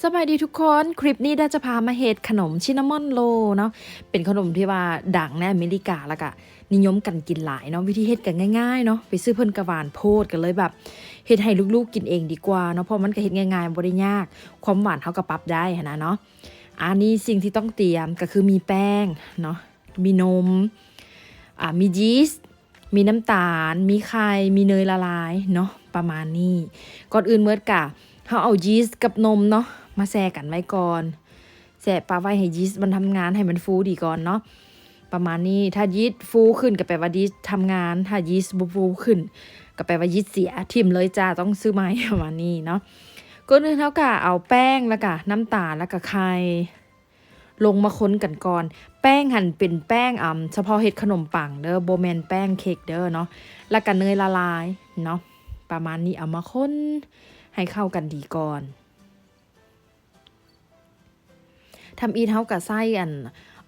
สบายดีทุกคนคลิปนี้ได้จะพามาเฮ็ดขนมชินามอนโลเนาะเป็นขนมที่ว่าดังในอเมริกาแล้วก็นิยมกันกินหลายเนาะวิธีเฮ็ดกันง่ายๆเนาะไปซื้อเพิ่นกระวานโพดกันเลยแบบเฮ็ดให้ลูกๆกินเองดีกว่าเนาะเพราะมันก็เฮ็ดง่ายๆบ่ได้ยาก ความหวานเฮาก็ปรับได้นะเนาะอันนี้สิ่งที่ต้องเตรียมก็คือมีแป้งเนาะมีนมอ่ามียีสต์มีน้ำตาล มีไข่มีเนยละลายเนาะประมาณนี้ก่อนอื่นเมื่อกะเฮาเอายีสต์กับนมเนาะ มาแช่กันไว้ก่อนแช่ปลาไว้ให้ยีสต์มันทำงานให้มันฟูดีก่อนเนาะประมาณนี้ถ้ายีสต์ฟูขึ้นก็แปลว่ายีสต์ทำงาน ถ้ายีสต์บ่ฟูขึ้นก็แปลว่ายีสต์เสียทิมเลยจ้าต้องซื้อใหม่ประมาณนี้เนาะก่อนอื่นเท่ากับเอาแป้งแล้วก็น้ำตาลแล้วก็ไข่ลงมาค้นกันก่อน แป้งหั่นเป็นแป้งอ่ำเฉพาะเฮ็ดขนมปังเด้อโบแมนแป้งเค้กเด้อเนาะแล้วก็เนยละลายเนาะประมาณนี้เอามาค้นให้เข้ากันดีก่อน ทำอีเท่ากับไส้อัน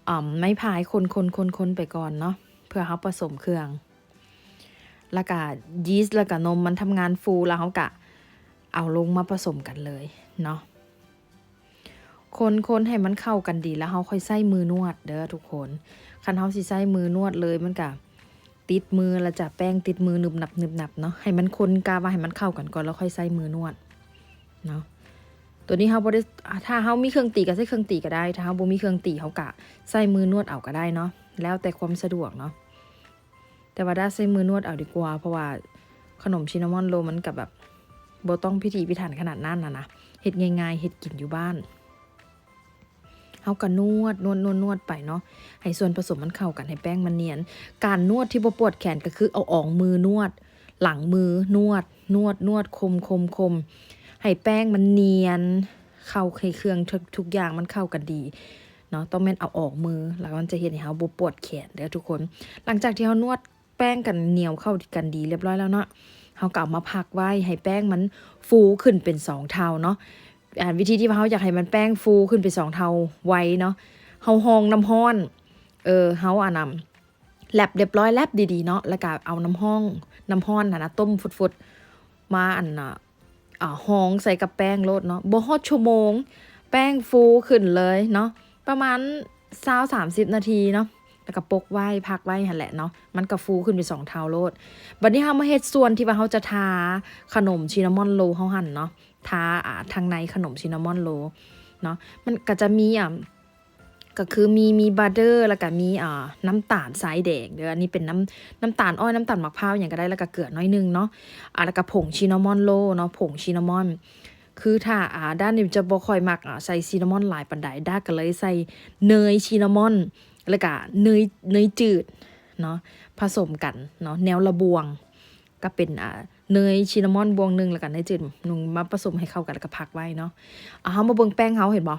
อ่าไม้พายคนคนคนคนไปก่อนเนาะเพื่อเขาผสมเครื่อง แล้วก็ยีสต์แล้วก็นมมันทำงานฟูแล้วเขากะเอาลงมาผสมกันเลยเนาะคนคนให้มันเข้ากันดีแล้วเขาค่อยใส่มือนวดเด้อทุกคนคันเขาสิใส่มือนวดเลยมันกะติดมือแล้วจะแป้งติดมือหนึบหนับหนึบหนับเนาะให้มันคนกาว่าให้มันเข้ากันก่อนแล้วค่อยใส่มือนวดเนาะ ตัวนี้เขาบ่ได้ถ้าเขามีเครื่องตีก็ใช้เครื่องตีก็ได้ ถ้าเขาบ่มีเครื่องตีเขากะใส่มือนวดเอาก็ได้เนาะ แล้วแต่ความสะดวกเนาะ แต่ว่าถ้าใช้มือนวดเอาดีกว่า เพราะว่าขนมชินามอนโรมันกับแบบบ่ต้องพิถีพิถันขนาดนั้นนะนะเฮ็ดง่ายๆเฮ็ดกินอยู่บ้านเขาก็นวดนวดนวดนวดไปเนาะให้ส่วนผสมมันเข้ากันให้แป้งมันเนียน การนวดที่บ่ปวดแขนก็คือเอาอองมือนวด หลังมือนวด นวดนวดคมคมคม ให้แป้งมันเนียน เข้าให้เครื่องทุกทุกอย่างมันเข้ากันดีเนาะต้องแม่นเอาออกมือ แล้วมันจะเห็นให้เฮาบปวดแขนเด้อทุกคน หลังจากที่เฮานวดแป้งกันเหนียวเข้ากันดีเรียบร้อยแล้วเนาะเฮาก็เอามาพักไว้ให้แป้งมันฟูขึ้นเป็นสองเท่าเนาะอ่านวิธีที่เฮาอยากให้มันแป้งฟูขึ้นเป็นสองเท่าไวเนาะเฮาหองน้ำร้อน เออเฮาอะนำแลบเรียบร้อยแลบดีๆเนาะแล้วก็เอาน้ำห้องน้ำห้อนน่ะนะต้มฟุดๆมาอันน่ะ ห้องใส่กับแป้งโลดเนาะบ่ฮอดชั่วโมง แป้งฟูขึ้นเลยเนาะประมาณซาวสามสิบนาทีเนาะแล้วก็ปกไว้พักไว้หันแหละเนาะมันก็ฟูขึ้นไปสองเท่าโลดบัดนี้เฮามาเฮ็ดส่วนที่ว่าเฮาจะทาขนมชินามอนโรเฮาหั่นเนาะทาอ่าทางในขนมชินามอนโรเนาะมันก็จะมีอะ ก็คือมีมีบัตเตอร์แล้วก็มีอ่าน้ำตาลสายแดงเด้ออันนี้เป็นน้ำน้ำตาลอ้อยน้ำตาลมะพร้าวอย่างก็ได้แล้วก็เกลือน้อยนึงเนาะอะแล้วก็ผงชินนามอนโลเนาะผงชินนามอนคือถ้าอ่าด้านนี้จะบ่ค่อยมักอะใส่ซินนามอนหลายปานใดด้าก็เลยใส่เนยชินนามอน แล้วก็เนยเนยจืดเนาะผสมกันเนาะแนวละบวง ก็เป็นอ่าเนยชินนามอนบวงหนึ่งแล้วก็เนยจืดหนึ่งมาผสมให้เข้ากันแล้วก็พักไว้เนาะอะเฮามาเบิ่งแป้งเฮาเห็นบ่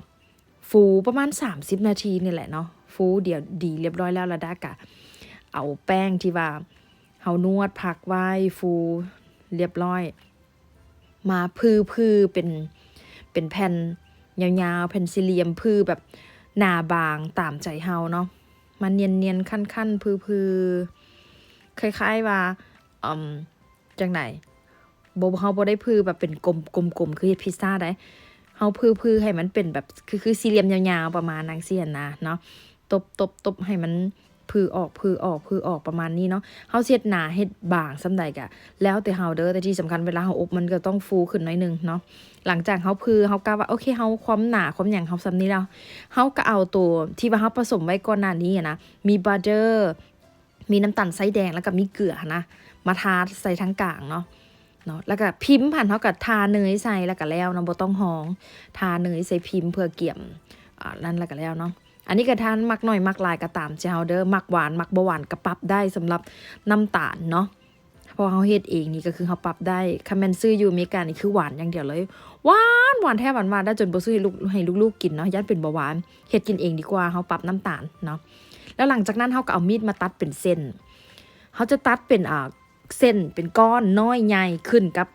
ฟูประมาณ 30 นาทีนี่แหละเนาะฟูเดี๋ยวดีเรียบร้อยแล้วละด้ากะ เอาแป้งที่ว่าเฮานวดพักไว้ฟูเรียบร้อย มาพือพือเป็นเป็นแผ่นยาวๆแผ่นสี่เหลี่ยมพือแบบหนาบางตามใจเฮาเนาะมันเนียนเนียนๆขั้นขั้นๆพือพือคล้ายๆว่าอืมจังไหนโบเฮาบ่ได้พือแบบเป็นกลมกลมกลมคือเฮ็ดพิซซ่าได้ เฮาพือพือให้มันเป็นแบบคือคือสี่เหลี่ยมยาวๆประมาณนั้นเสียนนะเนาะตบตบตบให้มันพือออกพือออกพือออกประมาณนี้เนาะเฮาเสียดหนาเฮ็ดบางสำใดกะ แล้วแต่เฮาเด้อแต่ที่สำคัญเวลาเฮาอบมันก็ต้องฟูขึ้นหน่อยนึงเนาะหลังจากเฮาพือเฮากะว่าโอเคเฮาความหนาความหยังเฮาซำนี้แล้วเฮาก็เอาตัวที่ว่าเฮาผสมไว้ก่อนหน้านี้นะมีบัตเตอร์มีน้ำตาลไส้แดงแล้วก็มีเกลือนะมาทาใส่ทั้งกลางเนาะ เนาะแล้วก็พิมพ์ผ่านเฮากับทาเนยใส่แล้วก็แล้วเนาะบ่ต้องห้อง ทาเนยใส่พิมพ์เพื่อเกี่ยมอ่านั่นแล้วก็แล้วเนาะอันนี้ก็ทานมักหน่อยมักลายก็ตามเจ้าเด้อมักหวานมักบ่หวานก็ปรับได้สำหรับน้ำตาลเนาะพอเขาเฮ็ดเองนี่ก็คือเขาปรับได้คาแมนซื้ออยู่อเมริกานี่คือหวานอย่างเดียวเลยหวานหวานแท้หวานหวานได้จนบ่ซื้อให้ลูกให้ลูกๆกินเนาะยัดเป็นเบาหวานเฮ็ดกินเองดีกว่าเขาปรับน้ำตาลเนาะแล้วหลังจากนั้นเขาก็เอามีดมาตัดเป็นเส้นเขาจะตัดเป็นอ่า เส้นเป็นก้อนน้อยใหญ่ขึ้นกับ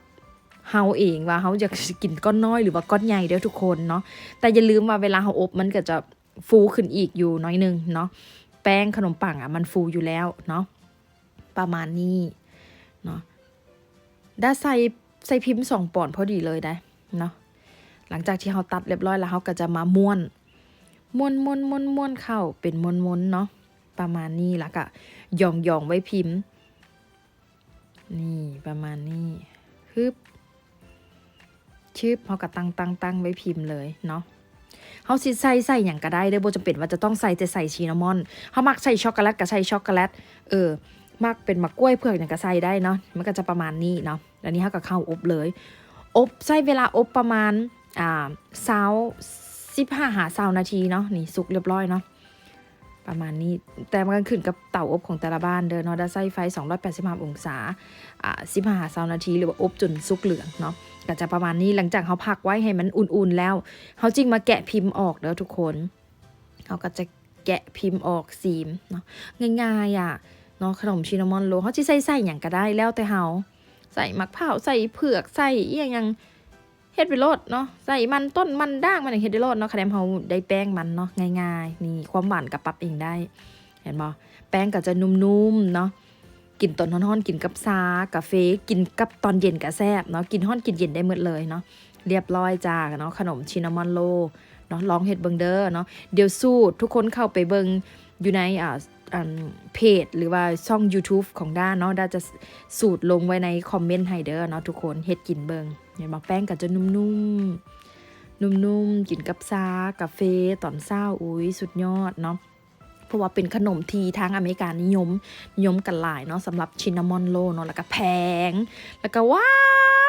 เฮาเองว่าเขาอยากสิกินก้อนน้อยหรือว่าก้อนใหญ่เด้อทุกคนเนาะแต่อย่าลืมว่าเวลาเขาอบมันก็จะฟูขึ้นอีกอยู่น้อยนึงเนาะแป้งขนมปังอะมันฟูอยู่แล้วเนาะประมาณนี้เนาะได้ใส่ใส่พิมพ์สองปอนพอดีเลยได้เนาะหลังจากที่เราตัดเรียบร้อยแล้วเราก็จะมาม้วนม้วนม้วนม้วนม้วนเข้าเป็นม้วนม้วนเนาะประมาณนี้แล้วก็หย่องหย่องไว้พิมพ์ นี่ประมาณนี้ฮึบชืบเขาก็ตั้งตั้งตั้งไว้พิมพ์เลยเนาะเขาสิใส่ใส่อย่างก็ได้เด้อบ่จำเป็นว่าจะต้องใส่แต่ใส่ชีนามอนเขามักใส่ช็อกโกแลตก็ใส่ช็อกโกแลตเออมักเป็นมะกล้วยเผือกอย่างก็ใส่ได้เนาะมันก็จะประมาณนี้เนาะแล้วนี้เขาก็เข้าอบเลย อบใช้เวลาอบประมาณอ่าเช้าสิบห้าหาเช้านาทีเนาะนี่สุกเรียบร้อยเนาะ ประมาณนี้ แต่มันก็ขึ้นกับเตาอบของแต่ละบ้านเด้อเนาะได้ใส่ไฟ 285 องศาอ่า15หาเช้านาที หรือว่าอบจนสุกเหลืองเนาะก็จะประมาณนี้หลังจากเขาพักไว้ให้มันอุ่นๆแล้วเขาจึงมาแกะพิมพ์ออกเด้อทุกคนเขาก็จะแกะพิมพ์ออกซีมเนาะง่ายๆอะเนาะขนมชินามอนโรเขาจะใส่ใส่อย่างก็ได้แล้วแต่เฮาใส่มะพร้าวใส่เผือกใส่เอียงยังเฮ็ดไปโลดเนาะใส่มันต้นมันด่างมันเฮ็ดได้โลดเนาะคะแนนเฮาได้แป้งมันเนาะง่ายๆ นี่ความหวานกับปรับเองได้ เห็นบ่แป้งก็จะนุ่มๆเนาะกินตอนฮ้อนๆกินกับซากาแฟกินกับตอนเย็นก็แซ่บเนาะกินฮ้อนกินเย็นได้หมดเลยเนาะเรียบร้อยจ้าเนาะขนมชินามอนโลเนาะลองเฮ็ดเบิงเด้อเนาะเดี๋ยวสูตรทุกคนเข้าไปเบิง อยู่ในอ่าเพจหรือว่าช่อง YouTube ของด้านเนาะด้าจะสูตรลงไว้ในคอมเมนต์ให้เด้อเนาะทุกคนเฮ็ดกินเบิงเห็นบอกแป้งก็จะนุ่มๆ นุ่มๆ กินกับซากาแฟตอนเช้าอุ้ยสุดยอดเนาะเพราะว่าเป็นขนมทีทางอเมริกานิยม นิยมกันหลายเนาะสำหรับชินนามอนโลเนาะแล้วก็แพง แล้วก็หวา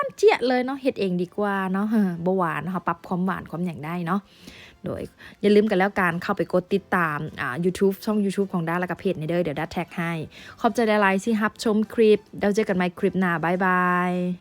นเจี๊ยะเลยเนาะเฮ็ดเองดีกว่าเนาะเฮ้อบ่หวานเนาะปรับความหวานความอย่างได้เนาะ โดยอย่าลืมกันแล้วการเข้าไปกดติดตามอ่า YouTube ช่อง YouTube ของด้าแล้วก็เพจในเด้อเดี๋ยวด้าแท็กให้ ขอบใจหลายๆที่รับชมคลิปเดี๋ยวเจอกันใหม่คลิปหน้าบ๊ายบาย